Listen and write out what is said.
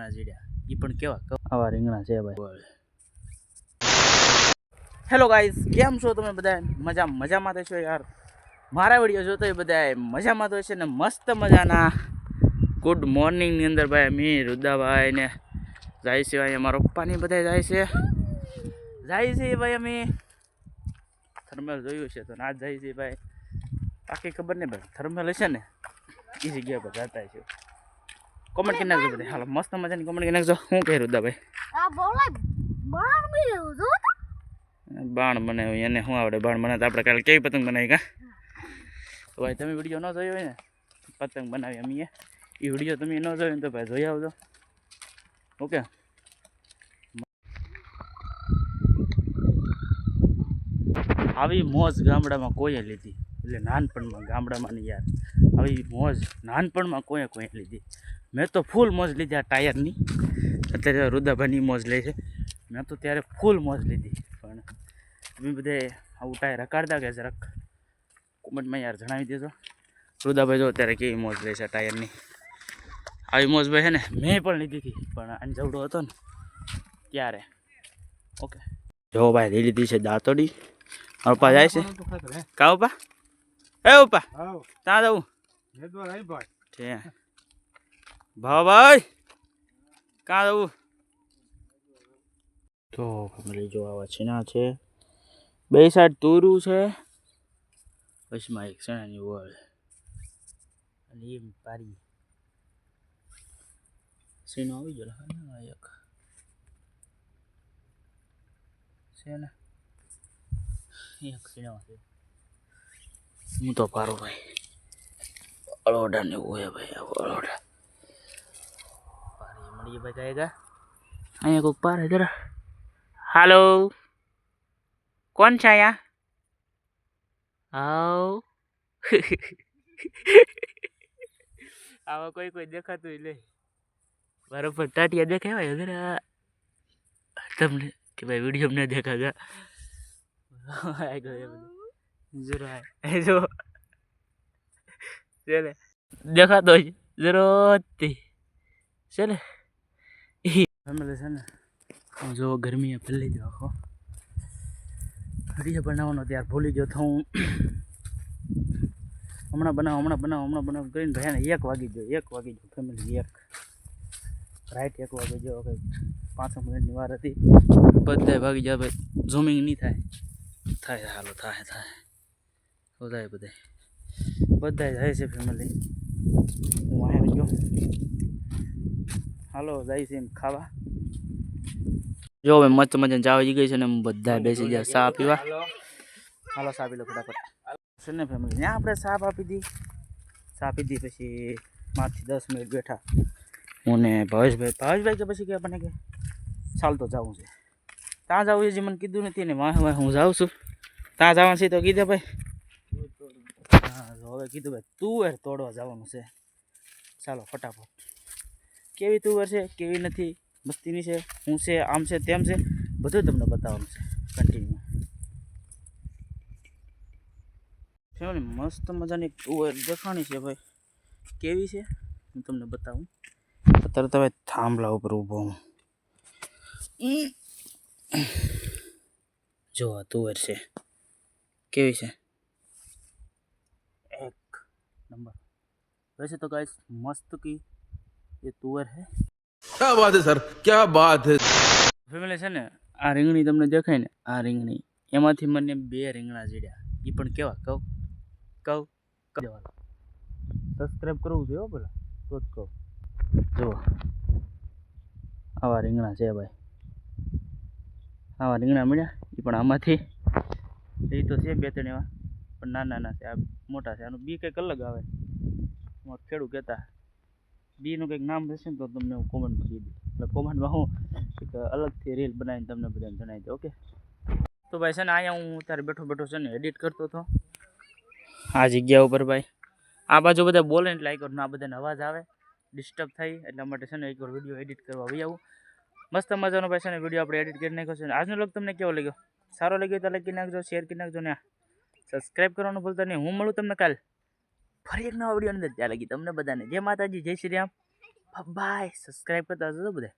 રીંગણા જીડ્યા એ પણ કેવા આવા રીંગણા છે ભાઈ. હેલો ગાઈઝ કેમ છો તમે બધા મજા મજામાં થશો યાર. મારા વીડિયો જોતો એ બધા મજામાં તો છે ને મસ્ત મજાના. ગુડ મોર્નિંગની અંદર ભાઈ અમે રુદાભાઈ ને જાય છે ભાઈ અમારા પપ્પાની બધા જાય છે. જાય છે ભાઈ અમે. થર્મલ જોયું છે તો ના જાય છે ભાઈ. બાકી ખબર નહીં ભાઈ થર્મલ હશે ને? એ જગ્યા પર જતા છે કોમેન્ટ કરી નાખજો બધા હાલો મસ્ત મજાની કોમેન્ટ કરી નાખજો શું કહે ભાઈ બાણ બનાવ્યું એને શું આવડે? બાણ બનાવતા આપણે કાલે કેવી પતંગ બનાવી કા? તો ભાઈ તમે વીડિયો ન જોયો હોય ને પતંગ બનાવી અમે એ વીડિયો તમે ન જોયો ને તો ભાઈ જોઈ આવજો. ઓકે? આવી મોજ ગામડામાં કોઈએ લીધી. એટલે નાનપણમાં ગામડામાં નહીં યાર. આવી મોજ નાનપણમાં કોઈએ કોઈ લીધી. મેં તો ફૂલ મોજ લીધી આ ટાયરની. અત્યારે રુદાભાઈની મોજ લે છે. મેં તો ત્યારે ફૂલ મોજ લીધી. પણ તમે બધે આવું ટાયર હકારતા કે જરાક. કોમેન્ટમાં યાર જણાવી દેજો. રુદાભાઈ જો અત્યારે કેવી મોજ લે છે ટાયરની. આવી મોજ ભાઈ છે ને મેં પણ લીધી હતી. પણ અંજવડો હતો ને ત્યારે. ઓકે. જો ભાઈ લઈ લીધી છે દાંતોડી. અપા જાય છે. કા ઉપા એ ઉપા ત્યાં જવું છે. ભાઈ, કાં જવું? તો ફેમિલી જો આવા છીના છે. બે સાઈડ તોરું છે. વચમાં એક ચણાની વળ. અને એમ પારી. સીનો આવી ગયો હા એક. છે ને? એક સીનો હું તો પારો ભાઈ. અલોડા ને એવું હે ભાઈ પારી મળીએ ભાઈ કહેગા અહીંયા કોઈક પાર જરા. હાલો. કોણ છે અહીંયા? આવ આવા કોઈ કોઈ દેખાતું લે. બરાબર ટાટિયા દેખાય જરા. તમને કે ભાઈ વીડિયો ને દેખાતા જરા. જો. છે ને દેખાતો જ જરોતી છે ને છે ને હું જો ગરમીએ ફેલી ગયો આખો રીએ બનાવવાનો ત્યાર ભૂલી ગયો તો હું હમણાં બનાવો હમણાં બનાવો હમણાં બનાવ કરીને ભાઈને એક વાગી ગયો એક વાગી ગયો ફેમિલી એક રાઈટ એક વાગી ગયો કંઈક પાંચ મિનિટની વાર હતી બધા ભાગી જાય ભાઈ ઝૂમિંગ નહીં થાય થાય હાલો થાય થાય બધાય બધાય બધા જાય છે ફેમિલી હું આવી ગયો. હાલો જાય છે એમ ખાવા. જો હવે મસ્ત મજાને ચા આવી ગઈ છે ને બધા બેસી ગયા ચા પીવા. હાલો. ચા પી લો ફટાફટ. છે ને ફેમિલી ત્યાં આપણે સાફ આપી દી. ચા પીધી પછી પાંચથી દસ મિનિટ બેઠા. હું ને ભાવેશભાઈ ભાવેશભાઈ કે પછી કે આપણને કે? ચાલતો જવું છે. ત્યાં જવું છે જે મને કીધું નથી ને વાહ વાહ હું જાઉં છું. ત્યાં જવાનું છે તો કીધે ભાઈ. હવે કીધું ભાઈ તુવેર તોડવા જવાનું છે. ચાલો, ફટાફટ. કેવી તુવેર છે, કેવી નથી, મસ્તીની છે હું છે, આમ છે, તેમ છે, બધું તમને બતાવવાનું છે. કન્ટિન્યુ ફેમિલી મસ્ત મજાની તુવેર દેખાણી છે ભાઈ. કેવી છે, હું તમને બતાવું. અત્યારે તમે થાંભલા ઉપર ઊભો હું. જો તુવેર છે. કેવી છે? નંબર वैसे तो गाइस मस्त की ये तुअर है क्या बात है सर क्या बात है ફેમિલી છે ને આ રીંગણી તમને દેખાય ને આ રીંગણી એમાંથી મને બે રીંગણા જીડ્યા એ પણ કેવા કહું કહું કહી દેવાનું સબસ્ક્રાઈબ કરવું જોઈએ હો પેલા તો જ કહું જુઓ આવા રીંગણા છે ભાઈ આવા રીંગણા મળ્યા એ પણ આમાંથી એ તો છે બે ત્રણ એવા પણ નાના નાના છે, આ મોટા છે, આનું બી કંઈક અલગ આવે. અમારે ખેડૂત કહેતા, બીનું કંઈક નામ રહેશે ને તો તમને હું કોમેન્ટમાં કહી દઉં એટલે કોમેન્ટમાં હું એક અલગથી રીલ બનાવીને તમને બધાને જણાવી દઉં ઓકે તો ભાઈ છે ને, અહીંયા હું અત્યારે બેઠો બેઠો છે ને એડિટ કરતો હતો. આ જગ્યા ઉપર ભાઈ, આ બાજુ બધા બોલે એટલે એક ના બધાને અવાજ આવે ડિસ્ટર્બ થાય, એટલા માટે છે ને એક વાર વીડિયો એડિટ કરવા આવી આવું. મસ્ત મજાનો ભાઈ છે ને વીડિયો આપણે એડિટ કરી નાખ્યો છે. આજનો લોક તમને કેવો લાગ્યો? સારો લાગ્યો તો કરી નાખજો શેર કરી નાખજો ને સબસ્ક્રાઈબ કરવાનું ભૂલતા નહીં. હું મળું તમને કાલ ફરી એક નવા વીડિયો અંદર. ત્યાં લગી તમને બધાને. જય માતાજી, જય શ્રી રામ. બાય સબસ્ક્રાઈબ કરતા જજો બધે.